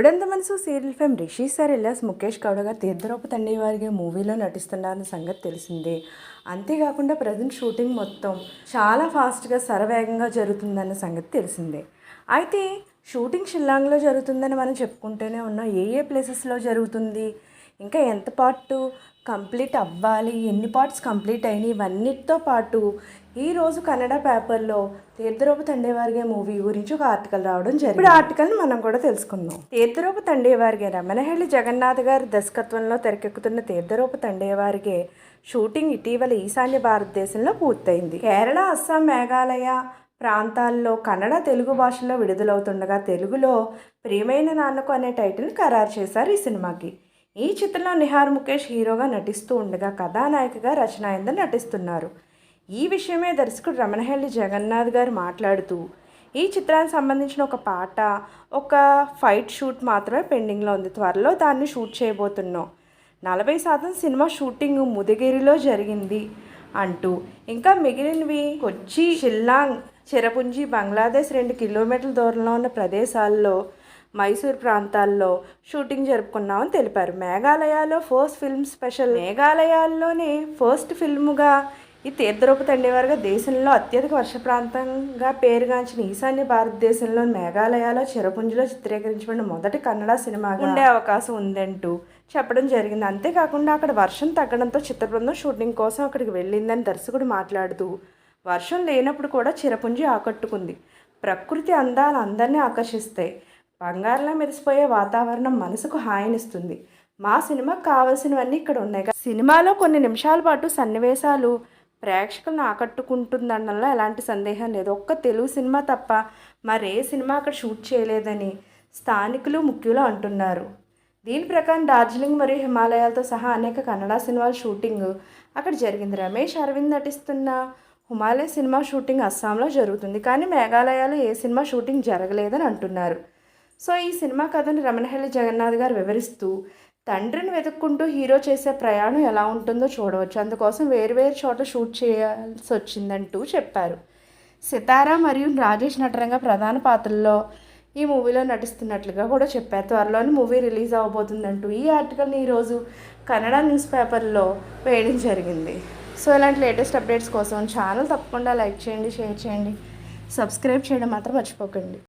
ఎప్పుడెంత మనసు serial fame Rishi sir ఎల్లాస్ ముఖేష్ గౌడ గారు తీర్థరూప తండ్రి వారికి మూవీలో నటిస్తున్నారన్న సంగతి తెలిసిందే. అంతేకాకుండా ప్రజెంట్ షూటింగ్ మొత్తం చాలా ఫాస్ట్గా శరవేగంగా జరుగుతుందన్న సంగతి తెలిసిందే. అయితే షూటింగ్ షిల్లాంగ్లో జరుగుతుందని మనం చెప్పుకుంటూనే ఉన్నాం. ఏ ఏ ప్లేసెస్లో జరుగుతుంది? ఇంకా ఎంత పార్ట్ కంప్లీట్ అవ్వాలి ఎన్ని పార్ట్స్ కంప్లీట్ అయినాయి ఇవన్నిటితో పాటు ఈరోజు కన్నడ పేపర్లో తీర్థరూప తండేవారిగే మూవీ గురించి ఒక ఆర్టికల్ రావడం జరిగింది. ఇప్పుడు ఆర్టికల్ని మనం కూడా తెలుసుకుందాం. తీర్థరూప తండేవారిగే రమణహಳ್ಳಿ జగన్నాథ్ గారి దర్శకత్వంలో తెరకెక్కుతున్న తీర్థరూప తండేవారిగే షూటింగ్ ఇటీవల ఈశాన్య భారతదేశంలో పూర్తయింది. కేరళ అస్సాం మేఘాలయ ప్రాంతాల్లో కన్నడ తెలుగు భాషలో విడుదలవుతుండగా తెలుగులో ప్రియమైన నాన్నకు అనే టైటిల్ ఖరారు చేశారు ఈ సినిమాకి. ఈ చిత్రంలో నిహార్ ముఖేష్ హీరోగా నటిస్తూ ఉండగా కథానాయికగా రచనాయందర్ నటిస్తున్నారు. ఈ విషయమే దర్శకుడు రమణహల్లి జగన్నాథ్ గారు మాట్లాడుతూ ఈ చిత్రానికి సంబంధించిన ఒక పాట ఒక ఫైట్ షూట్ మాత్రమే పెండింగ్లో ఉంది. త్వరలో దాన్ని షూట్ చేయబోతున్నాం. నలభై శాతం సినిమా షూటింగ్ ముదిగిరిలో జరిగింది అంటూ ఇంకా మిగిలినవి కొచ్చి షిల్లాంగ్ చిరపుంజి బంగ్లాదేశ్ రెండు కిలోమీటర్ల దూరంలో ఉన్న ప్రదేశాల్లో మైసూర్ ప్రాంతాల్లో షూటింగ్ జరుపుకున్నామని తెలిపారు. మేఘాలయాలో ఫస్ట్ ఫిల్మ్ స్పెషల్. మేఘాలయాల్లోనే ఫస్ట్ ఫిల్మ్గా ఈ తీర్థరూప తండేవారుగా దేశంలో అత్యధిక వర్ష ప్రాంతంగా పేరుగాంచిన ఈశాన్య భారతదేశంలోని మేఘాలయాలో చిరపుంజిలో చిత్రీకరించబడిన మొదటి కన్నడ సినిమా ఉండే అవకాశం ఉందంటూ చెప్పడం జరిగింది. అంతేకాకుండా అక్కడ వర్షం తగ్గడంతో చిత్ర బృందం షూటింగ్ కోసం అక్కడికి వెళ్ళిందని దర్శకుడు మాట్లాడుతూ వర్షం లేనప్పుడు కూడా చిరపుంజి ఆకట్టుకుంది. ప్రకృతి అందాలు అందరినీ ఆకర్షిస్తాయి. బంగారంలో మెరిసిపోయే వాతావరణం మనసుకు హాయినిస్తుంది. మా సినిమాకు కావాల్సినవన్నీ ఇక్కడ ఉన్నాయి కదా. సినిమాలో కొన్ని నిమిషాల పాటు సన్నివేశాలు ప్రేక్షకులను ఆకట్టుకుంటుందనడంలో ఎలాంటి సందేహం లేదు. ఒక్క తెలుగు సినిమా తప్ప మరే సినిమా అక్కడ షూట్ చేయలేదని స్థానికులు ముఖ్యులు అంటున్నారు. దీని ప్రకారం డార్జిలింగ్ మరియు హిమాలయాలతో సహా అనేక కన్నడ సినిమాల షూటింగ్ అక్కడ జరిగింది. రమేష్ అరవింద్ నటిస్తున్న హిమాలయ సినిమా షూటింగ్ అస్సాంలో జరుగుతుంది. కానీ మేఘాలయాలో ఏ సినిమా షూటింగ్ జరగలేదని అంటున్నారు. సో ఈ సినిమా కథను రమణహల్లి జగన్నాథ్ గారు వివరిస్తూ తండ్రిని వెతుక్కుంటూ హీరో చేసే ప్రయాణం ఎలా ఉంటుందో చూడవచ్చు. అందుకోసం వేరువేరు చోట్ల షూట్ చేయాల్సి వచ్చిందంటూ చెప్పారు. సితారా మరియు రాజేష్ నటరంగా ప్రధాన పాత్రల్లో ఈ మూవీలో నటిస్తున్నట్లుగా కూడా చెప్పారు. త్వరలోనే మూవీ రిలీజ్ అవ్వబోతుందంటూ ఈ ఆర్టికల్ని ఈరోజు కన్నడ న్యూస్ పేపర్లో వేయడం జరిగింది. సో ఇలాంటి లేటెస్ట్ అప్డేట్స్ కోసం ఛానల్ తప్పకుండా లైక్ చేయండి షేర్ చేయండి. సబ్స్క్రైబ్ చేయడం మాత్రం మర్చిపోకండి.